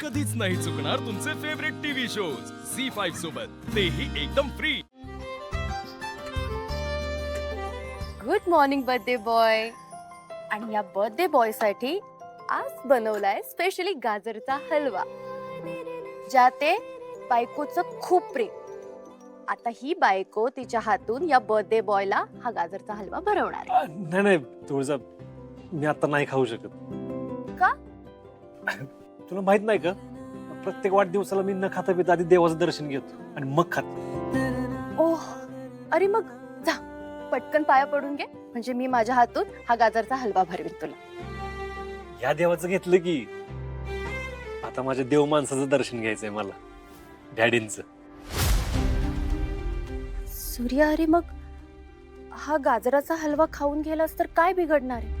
कधीच नाही चुकणार तुमचे favourite TV shows C five सोबत. तेही एकदम free good morning birthday boy आणि या बर्थडे बॉयसाठी आज बनवलाय स्पेशली गाजरचा हलवा. ज्यात ते बायकोचं खूप प्रेम. आता ही बायको तिच्या हातून या बर्थडे बॉयला हा गाजरचा हलवा भरवणार आहे. नाही नाही तुळजा मी आता नाही खाऊ शकत. का? तुला माहीत नाही का? प्रत्येक वाढदिवसाला मी न खाता पिता आधी देवाचं दर्शन घेतो आणि मग खातो. ओह अरे मग जा पटकन पाया पडून घे. म्हणजे मी माझ्या हातून हा गाजरचा हलवा भरवेल तुला. या देवाचं घेतलं की आता माझ्या देव माणसाचं दर्शन घ्यायचंय मला डॅडींचं. सूर्या अरे मग हा गाजराचा हलवा खाऊन गेलास तर काय बिघडणार आहे?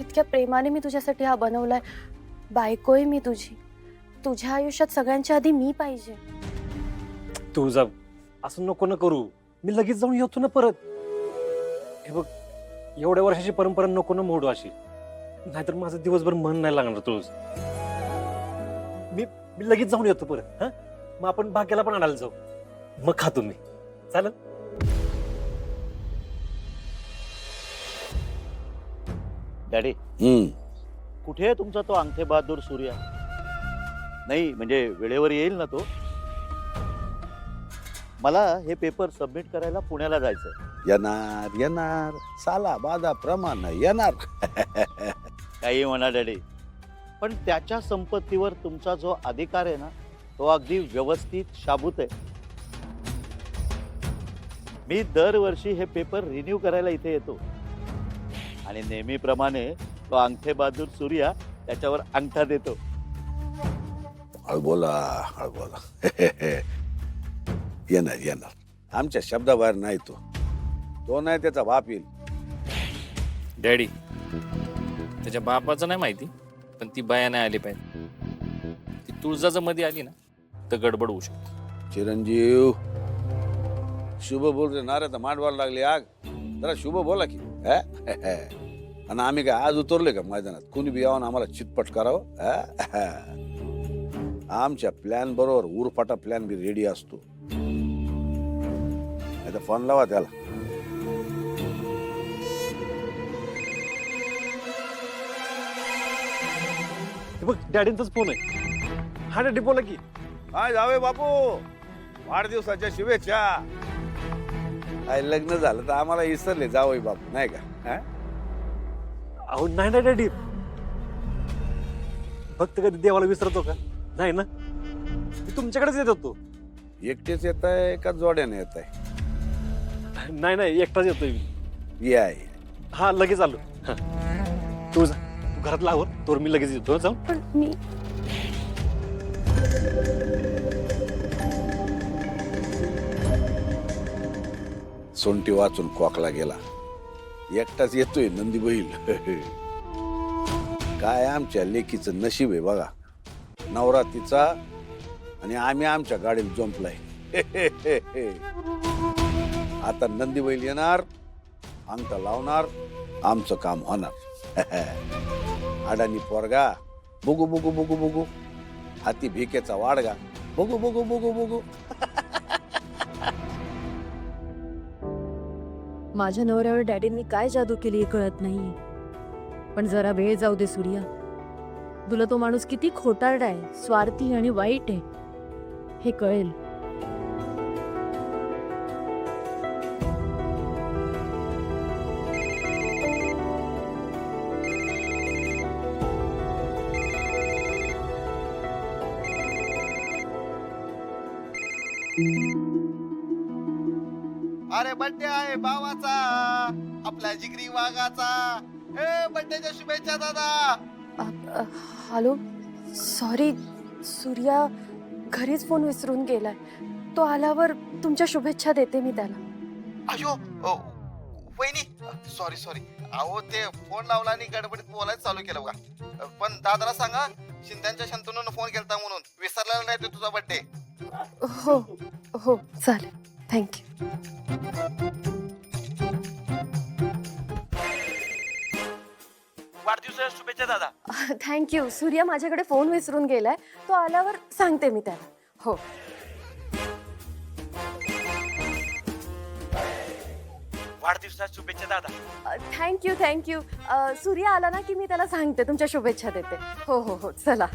इतक्या प्रेमाने मी तुझ्यासाठी हा बनवलाय. बायकोय मी तुझी. तुझ्या आयुष्यात सगळ्यांच्या आधी मी पाहिजे. तुळजा असं नको न करू. मी लगेच जाऊन येतो ना परत. हे बघ एवढ्या वर्षाची परंपरा नको ना मोडू अशी. नाहीतर माझं दिवसभर मन नाही लागणार तुळज मी मी लगेच जाऊन येतो परत हा? मग आपण भाग्याला पण आणायला जाऊ. मग खातो मी. चालेल? डॅडी. हम्म. कुठे आहे तुमचा तो अंगठे बहादूर सूर्या? नाही म्हणजे वेळेवर येईल ना तो. मला हे पेपर सबमिट करायला पुण्याला जायचंय. येणार येणार. साला बादा प्रमाण येणार. काही म्हणा डॅडी. पण त्याच्या संपत्तीवर तुमचा जो अधिकार आहे ना तो अगदी व्यवस्थित शाबूत आहे. मी दरवर्षी हे पेपर रिन्यू करायला इथे येतो. आणि नेहमीप्रमाणे तो अंगठे बहादूर सूर्या त्याच्यावर अंगठा देतो. हळ बोला हळ बोला येणार येणार. आमच्या शब्दाबाहेर नाही तो. तो नाही त्याचा बाप येईल. डॅडी त्याच्या बापाचं नाही माहिती पण ती बाया नाही आली पाहिजे. ती तुळजाचं मध्ये आली ना तर गडबड होऊ शकते. चिरंजीव शुभ बोल रे नारे तर मांडवायला लागली आग. जरा शुभ बोला की. हा? आणि आम्ही काय आज उतरले का मैदानात? कुणी बी यावं आम्हाला चितपट करावं हा? आमच्या प्लॅन बरोबर उरफाटा प्लॅन बी रेडी असतो. आता फोन लावा त्याला. बघ डॅडींचाच फोन आहे. हा डॅडी बोला की. काय जावे बापू. वाढदिवसाच्या शुभेच्छा. काय लग्न झालं तर आम्हाला इसरले जावई बापू नाही का? हा? अहो नाही ना डॅडी फक्त कधी देवाला विसरतो का? नाही ना? मी तुमच्याकडेच येत होतो. एकटेच येत आहे का जोड्याने येत आहे? नाही नाही एकटाच येतोय मी. या या. हा लगेच आलो. हा. तू जा. तू घरात लावर तर मी लगेच येतो. जाऊ. पण मी सोंटी वाचून कॉकला गेला. एकटाच येतोय नंदी बैल काय आमच्या लेकीचं नशीब आहे बघा. नवरा तिचा आणि आम्ही आमच्या गाडीत जोंपलाय आता नंदी बैल येणार अंगठा लावणार आमचं काम होणार. अडाणी पोरगा बघू बघू बघू बघू. हाती भिकेचा वाडगा. बघू बघू बघू बघू. माझ्या नवऱ्यावर डॅडींनी काय जादू केली हे कळत नाही पण जरा वेळ जाऊ दे सूर्या. तुला तो माणूस किती खोटारडा आहे स्वार्थी आणि वाईट आहे. हे कळेल. अरे बड्डे आहे भावाचा आपल्या जिगरी वाघाचा. ए बड्डेच्या शुभेच्छा दादा. अ, हॅलो सॉरी सूर्या घरीच फोन विसरून गेलाय. तो आल्यावर तुमच्या शुभेच्छा देते मी त्याला. अयो ओ, वहिनी सॉरी सॉरी अहो ते फोन लावला आणि गडबडीत बोलायचं चालू केलं बघा. पण दादाला सांगा शिंद्यांच्या शंतनून फोन केलता म्हणून. विसरलेला नाही तो तुझा बड्डे हो हो चालेल. थँक्यू वाढदिवसाच्या शुभेच्छा दादा. थँक्यू सूर्या माझ्याकडे फोन विसरून गेलाय. तो आल्यावर सांगते मी त्याला. हो. वाढदिवसाच्या शुभेच्छा दादा. थँक्यू थँक्यू सूर्या आला ना की मी त्याला सांगते तुमच्या शुभेच्छा देते. हो हो हो. चला.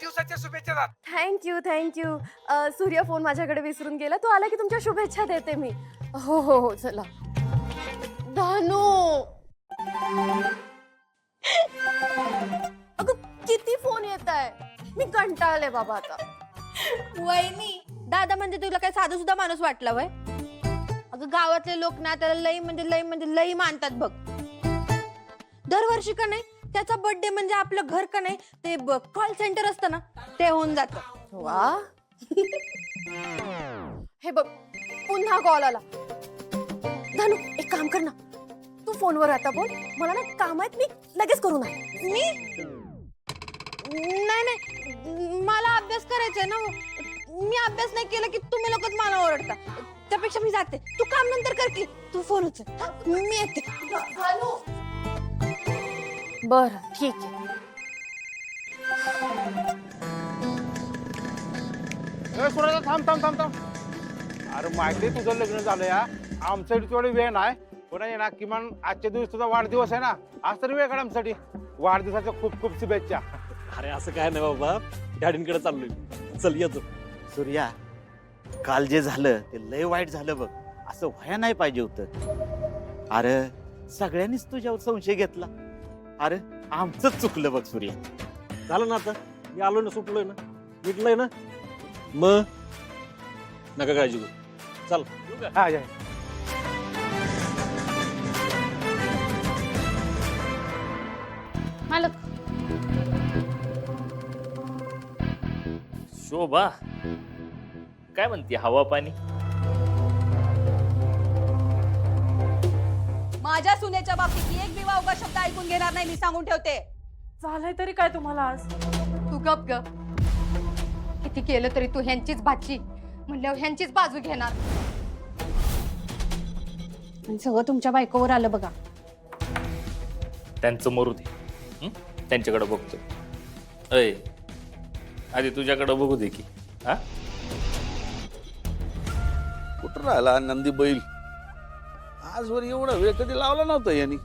वाढदिवसाच्या शुभेच्छा दादा थँक्यू थँक्यू सूर्या फोन माझ्याकडे विसरून गेला. तो आला की तुमच्या शुभेच्छा देते मी. हो हो हो चला. धानू! अगं किती फोन येत आहे मी कंटाळले बाबा आता. वहिनी दादा म्हणजे तुला काय साधं सुद्धा माणूस वाटला वय? अगं गावातले लोक ना त्याला लई म्हणजे लई म्हणजे लई मानतात बघ. दरवर्षी का नाही? त्याचा बर्थडे म्हणजे आपलं घर का नाही ते कॉल सेंटर असतं ना ते होऊन जात. वा. हे बघ पुन्हा कॉल आला. धानू एक काम कर ना. तू फोनवर आता बोल. मला ना काम आहेत मी लगेच करू ना. मी? नाही नाही. मला अभ्यास करायचा ना मी अभ्यास नाही केला की तुम्ही लोकच मला ओरडता. त्यापेक्षा मी जाते. तू काम नंतर कर की. तू फोन उचल. हा? मी येते. बर ठीक आहे. थांब थांब थांब थांब. अरे माहिती आहे तुझं लग्न झालं या? आमच्यासाठी थोडी वेळ नाही. पण आहे ना किमान आजच्या दिवस तुझा वाढदिवस आहे ना? आज तरी वेळ काढ आमच्यासाठी. वाढदिवसाच्या खूप खूप शुभेच्छा. अरे असं काय नाही बाबा. डॅडींकडे चाललोय चल येतो सूर्या काल जे झालं ते लय वाईट झालं बघ. असं व्हाया नाही पाहिजे होतं. अरे सगळ्यांनीच तुझ्यावर संशय घेतला. अरे आमचंच चुकलं बघ सूर्या. झालं ना आता? मी आलो ना सुटलोय ना? मिटलंय ना? मग? नका काळजी करू. चल. हा या. मालक. शोभा काय म्हणते हवा पाणी? माझ्या सुनेच्या बाबतीत एक बी वावगा शब्द ऐकून घेणार नाही मी सांगून ठेवते. झालंय तरी काय तुम्हाला आज? तू गप ग. किती केलं तरी तू ह्यांचीच भाची. म्हणल्यावर ह्यांचीच बाजू घेणार. आणि सगळं तुमच्या बायकोवर आलं बघा. त्यांचं मरू दे. हं? त्यांच्याकडे बघतो. अय आधी तुझ्याकडे बघू दे की. हा? कुठं राहिला नंदी बैल? आजवर एवढा वेळ कधी लावला नव्हता यांनी?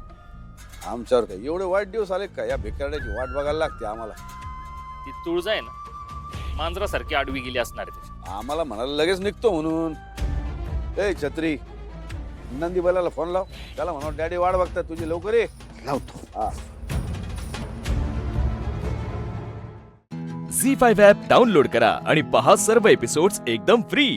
आमच्यावर काय एवढे वाईट दिवस आले का? या भिकारड्याची वाट बघायला लागते आम्हाला. ती तुळजा आहे ना मांजरासारखी आडवी गेली असणार आहे त्याची. आम्हाला म्हणाला लगेच निघतो म्हणून. ए छत्री नंदी बैलाला फोन लाव. त्याला म्हणा डॅडी वाट बघतात तुझी लवकर ये. लावतो. हा. झी फाईव्ह ॲप डाउनलोड करा आणि पहा सर्व एपिसोड्स एकदम फ्री